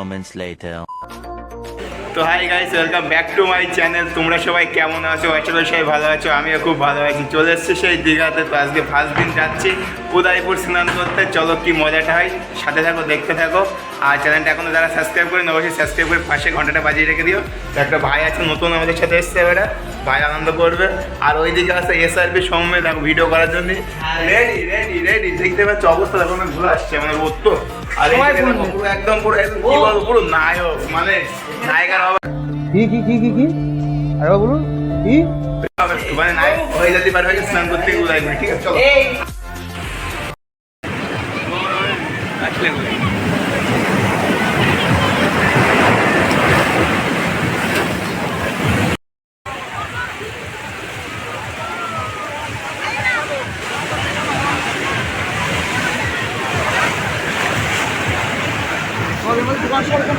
moments later. তো hi guys welcome back to my channel তোমরা সবাই কেমন আছো? আসলে সবাই ভালো আছো, আমিও খুব ভালো আছি। চলে এসছি সেই দীঘাতে, তো আজকে ফার্স্ট দিন যাচ্ছি। উদয়পুর স্নান করতে। চলো কি মজাটা হয়? সাথে থাকো, দেখতে থাকো। আর চ্যানেলটা এখনও যারা সাবস্ক্রাইব করে অবশ্যই সাবস্ক্রাইব করে পাশে ঘন্টাটা বাজিয়ে রেখে দিও। একটা ভাই আছে নতুন আমাদের সাথে এসছে এবারে। ভাই আনন্দ করবে। আর ওই ওইদিকে আছে এসআরপি সৌম্য দেখো ভিডিও করার জন্য। রেডি রেডি রেডি দেখতে পাচ্ছ অবস্থা দেখো না ঘুরে আসছে মানে রোদ তো আর একদম পুরো পুরো নায়ক মানে নায়িকার হবে কি কি কি কি কি? আরে বলুন কি? মানে নাই হয়ে যেতে পারবে স্নান করতে উদয় ঠিক আছে চলো। আসলে বলি।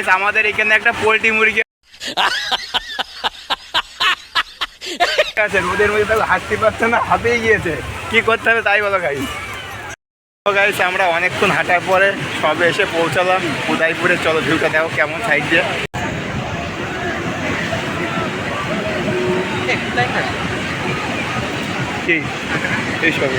Guys, আমাদের এখানে একটা পোল্ট্রি মুরগি আছে। রোদের মধ্যে তাহলে হাঁটতে পারছে না হাতেই গিয়েছে। কি করতে হবে তাই বলো গাইস গাইস আমরা অনেকক্ষণ হাঁটার পরে সবে এসে পৌঁছালাম। উদয়পুরে চলো ভিউটা দেখো কেমন সাইড দিয়ে। কি? এই সবে।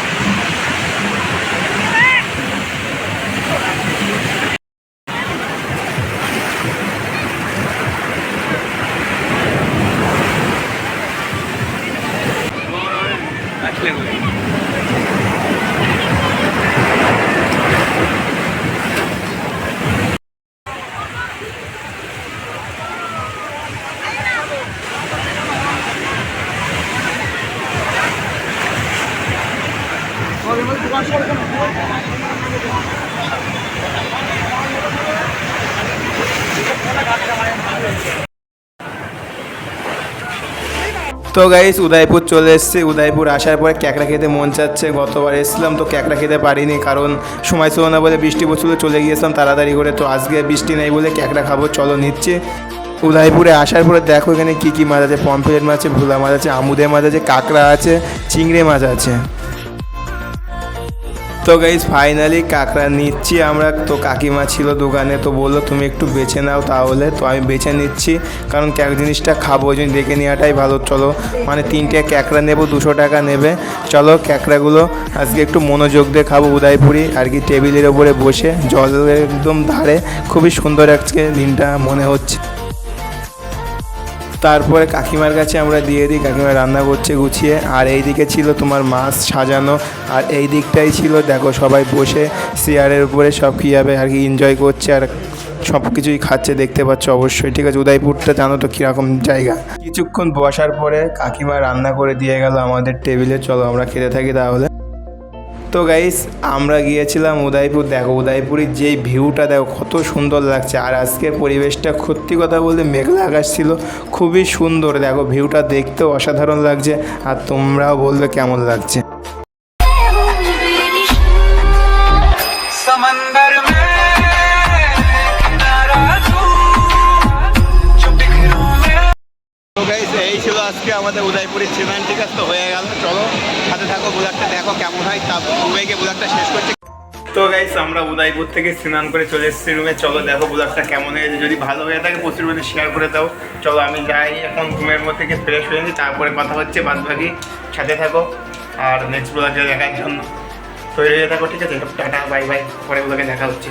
আসলে বলি। তো গাইস উদয়পুর চলে এসেছে। উদয়পুর আসার পরে ক্যাকড়া খেতে মন চাচ্ছে। গতবার এসেছিলাম তো ক্যাকড়া খেতে পারিনি কারণ সময় ছিল না বলে বৃষ্টি পড়ছিল চলে গিয়েছিলাম তাড়াতাড়ি করে। তো আজকে বৃষ্টি নেই বলে ক্যাকড়া খাব, চলো নিচ্ছে। উদয়পুরে আসার পরে দেখো এখানে কী কী মাছ আছে। পম্পলেট মাছ আছে, ভোলা মাছ আছে, আমুদের মাছ আছে, কাঁকড়া আছে, চিংড়ি মাছ আছে। তো গাইজ ফাইনালি কাঁকড়া নিচ্ছি আমরা। তো কাকিমা ছিল দোকানে, তো বলল, তুমি একটু বেছে নাও তাহলে। তো আমি বেছে নিচ্ছি, কারণ ক্যাক জিনিসটা খাব, ওই জন্য দেখে নেওয়াটাই ভালো। চলো মানে তিনটে ক্যাকড়া নেব, দুশো টাকা নেবে। চলো, ক্যাকড়াগুলো আজকে একটু মনোযোগ দিয়ে খাব উদয়পুরি। আর কি টেবিলের ওপরে বসে, জলের একদম ধারে। খুবই সুন্দর আজকে দিনটা মনে হচ্ছে। তারপরে কাকিমার কাছে আমরা দিয়ে দিই। কাকিমা রান্না করছে গুছিয়ে। আর এই দিকে ছিল তোমার মাছ সাজানো। আর এই দিকটাই ছিল, দেখো সবাই বসে চেয়ারের উপরে সব কীভাবে আর কি এনজয় করছে আর সব কিছুই খাচ্ছে দেখতে পাচ্ছ অবশ্যই। ঠিক আছে, উদয়পুরটা জানো তো কীরকম জায়গা। কিছুক্ষণ বসার পরে কাকিমা রান্না করে দিয়ে গেল আমাদের টেবিলে। চলো আমরা খেতে থাকি তাহলে। তো গাইস আমরা গিয়েছিলাম উদয়পুর। দেখো, উদয়পুরের যেই ভিউটা দেখো, কত সুন্দর লাগছে। আর আজকের পরিবেশটা সত্যি কথা বলতে মেঘলা আকাশ ছিল, খুবই সুন্দর। দেখো ভিউটা দেখতেও অসাধারণ লাগছে, আর তোমরাও বলবে কেমন লাগছে। আজকে আমাদের উদয়পুরের ঠিক আছে? তো হয়ে গেল। চলো, সাথে থাকো ব্লগটা দেখো কেমন হয়। তারপর রুমে গিয়ে ব্লগটা শেষ করছি। তো গাইস আমরা উদয়পুর থেকে স্নান করে চলে এসেছি রুমে। চলো, দেখো ব্লগটা কেমন হয়েছে। যদি ভালো হয়ে থাকে, প্রচুর মধ্যে শেয়ার করে দাও। চলো, আমি যাই এখন রুমের মধ্যে থেকে ফ্রেশ হয়ে নিই। তারপরে কথা হচ্ছে বাদ বাকি সাথে থাকো। আর নেক্সট ব্লগে দেখার জন্য তৈরি হয়ে থাকো, ঠিক আছে? টাটা বাই বাই পরে ব্লগে দেখা হচ্ছে।